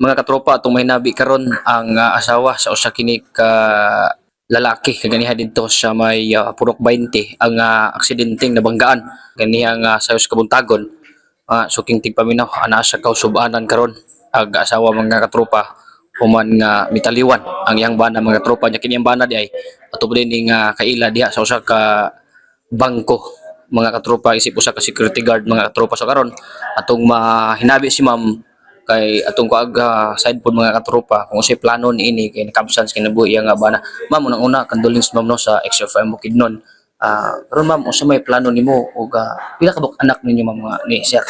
mga katropa atong may nabi karon ang ah, asawa sa usa kini ka lalaki. Kaganiha dito sa may ah, Purok 20 ang ah, aksidenteng nabanggaan. Ganiha nga sa kabuntagon uh, suking tigpaminaw ana sa kausubanan karon. Ag asawa mga katropa human nga mitaliwan ang iyang bana mga tropa nya kini ang bana di ay ato din nga kaila diha sa usa ka bangko. Mga katropa isip usa ka security guard mga katropa so karon. Atong mahinabi si ma'am kay atong kuag ah, side pod mga katropa kung usay plano ni ini kay nakabsans kinabuhi nga bana ma'am unang una condolence ma'am no sa XFM Bukidnon ah karon ma'am unsa may plano nimo ug ah, pila ka anak ninyo ma'am nga ni sir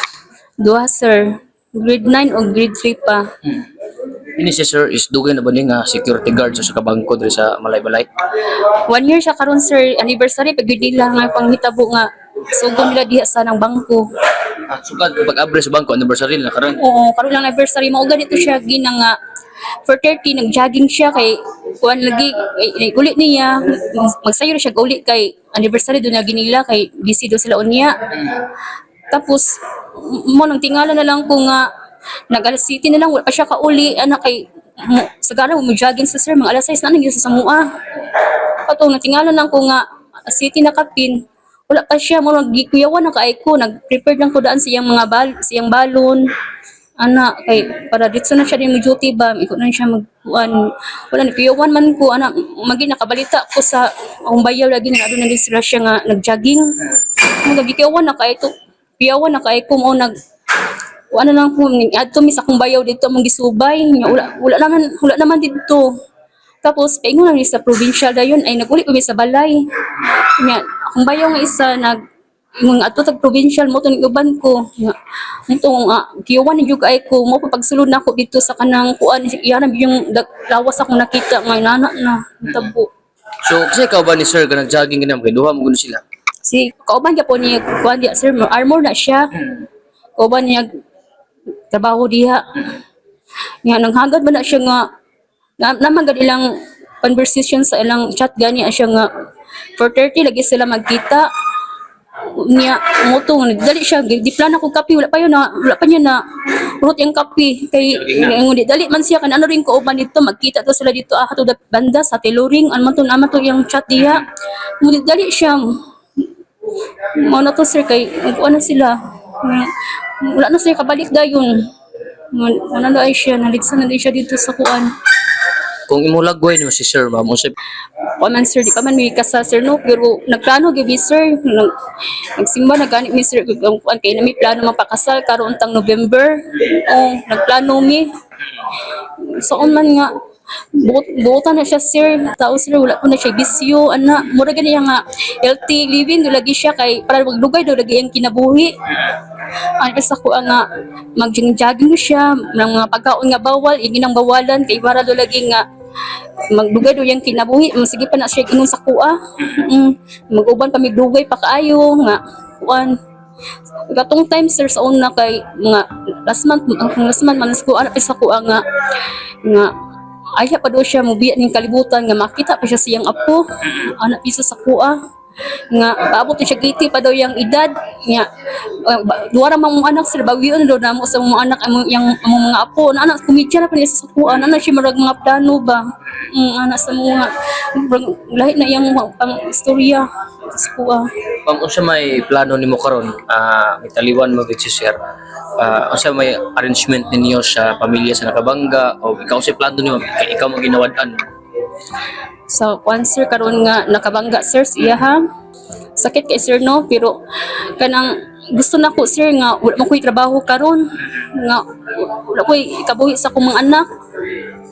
Duha, sir. Grade 9 o grade 3 pa. ini si sir is dugay na ba ni nga security guard sa sa bangko diri sa Malaybalay One year siya karon sir. Anniversary. Pag nila nga panghitabo nga. Sugod nila diha sa ng bangko. Ah, sugad pag abre sa bangko anniversary na karon Oo, karon lang anniversary. Mao ganito siya gina nga. For 30, nag-jogging siya kay kuan lagi kay ulit niya magsayo siya uli kay anniversary doon na ginila kay busy daw sila unya tapos mo nang tingala na lang ko nga nag alas city na lang wala pa siya kauli ana kay mo, sagana mo jogging sa sir mga alas 6 na nang sa samua kato nang tingala lang ko nga city na kapin wala pa siya mo nagikuyawan na kay ko. Nag-prepare lang ko daan siyang mga bal siyang balon. Ana kay para dito na siya din mag duty ba? Iko na siya magkuan. Wala ni kuyawan man ko. Ana magi nakabalita ko sa akong bayaw lagi na aduna din sila siya nga nag-jogging. Magagikuyawan na kay to piyawan na kay ko. Mo nag ano lang po. Ni adto mi sa akong bayaw dito mong gisubay. Nya wala wala naman wala naman dito. Tapos paingon lang ni sa provincial dayon ay naguli kami sa balay. Nya akong bayaw nga isa nag nga ato tag provincial mo tong uban ko. Itong uh, kiyawan ni jud ay ko mo pa pagsulod na ako dito sa kanang kuan. Iyan yung lawas akong nakita nga nana na tabo. So kasi ikaw ba ni sir ka nag-jogging ganyan kay duha mo sila? Si kauban niya po niya kuan diya sir armor na siya. Kauban niya trabaho diha. Nga nanghagad man na siya nga na, naman ilang conversation sa ilang chat gani siya nga for 30 lagi sila magkita. Niya moto dali siya. Di plan ako kape wala pa yun na wala pa niya na urot yung kape kay ngun di dali man siya. Kan ano rin ko uban dito magkita to sila dito. Ah to the banda sa tailoring ano man to naman to yung chat diha. Ngun di dali siya. Mo na to sir kay ano sila. Wala na sila kabalik dayon. Wala na ay siya. Naligsan na din siya dito sa kuan kung imo lagway nimo si sir ma'am unsay Paman sir, di pa man may kasa sir no, pero nagplano gabi sir, nag, nagsimba na ganit mi sir, kung kuan na may plano mapakasal karon tang November. Oh, nagplano mi. So man nga buot buotan na siya sir. Tao sir wala ko na siya bisyo ana. Mura gani nga healthy living lagi siya kay para maglugay do lagi ang kinabuhi. Ang isa ko nga magjing-jogging siya mga pagkaon nga bawal iginang bawalan kay para lagi nga magdugay do yung kinabuhi. Mm, sige pa na siya ingon sa kuha. Mm, maguban pa may dugay pa kaayo nga kuan. Gatong time sir sa una kay nga last month ang last month man ko ana sa kuha nga nga aya pa daw siya mubiya ning kalibutan nga makita pa siya siyang apo. Anak isa sa kuha. Nga paabot siya giti pa daw yung edad nga uh, duwara mang mga anak sila bawion daw namo sa mga anak among yang among mga apo na anak kumidya na pa sa kuha na siya marag mga plano ba mm, anak sa mga lahi na yang pang istorya sa kuha Ma'am, unsa may plano nimo karon? Ah, mitaliwan mo gid si sir. Ah, unsa may arrangement ninyo sa pamilya sa nakabangga o ikaw sa plano nimo ikaw mo ginawad-an. sa kuan sir karon nga nakabangga sir siya ha sakit kay sir no? Pero kanang gusto na ko sir nga wala man ko'y trabaho karon. Nga wala ko'y kabuhi sa akong mga anak.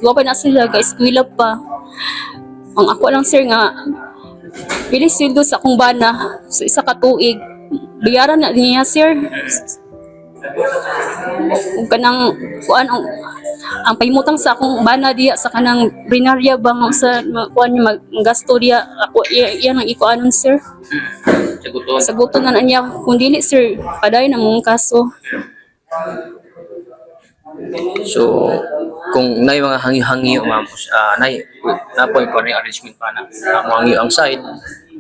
Wa pa na sila guys eskwela pa. Ang ako lang sir nga pili sildo sa akong bana sa isa ka tuig. Bayaran na niya sir kung kanang kuan ang ang pahimutang sa akong bana diya sa kanang brinarya bang sa kuan niya mag gasto diya ako iya- iyan ang ikuanon sir Saguton. saguton na na niya kung dili sir paday na mong kaso So, kung nay mga hangi-hangi ma'am, ah nay napoy ko ni arrangement pa na. Uh, hangi ang side.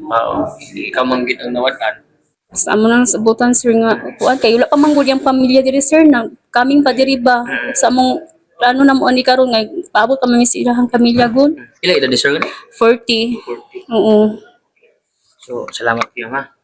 Uh, ikaw man gid ang nawad-an. Sa amo nang sabutan sir nga kuan kay wala pa man yung pamilya diri sir na kaming pa diri ba sa among plano na mo ani karon nga paabot pa man sa ilahang pamilya gon. Ila edad ni sir gani? 40. Oo. So, salamat kayo ha.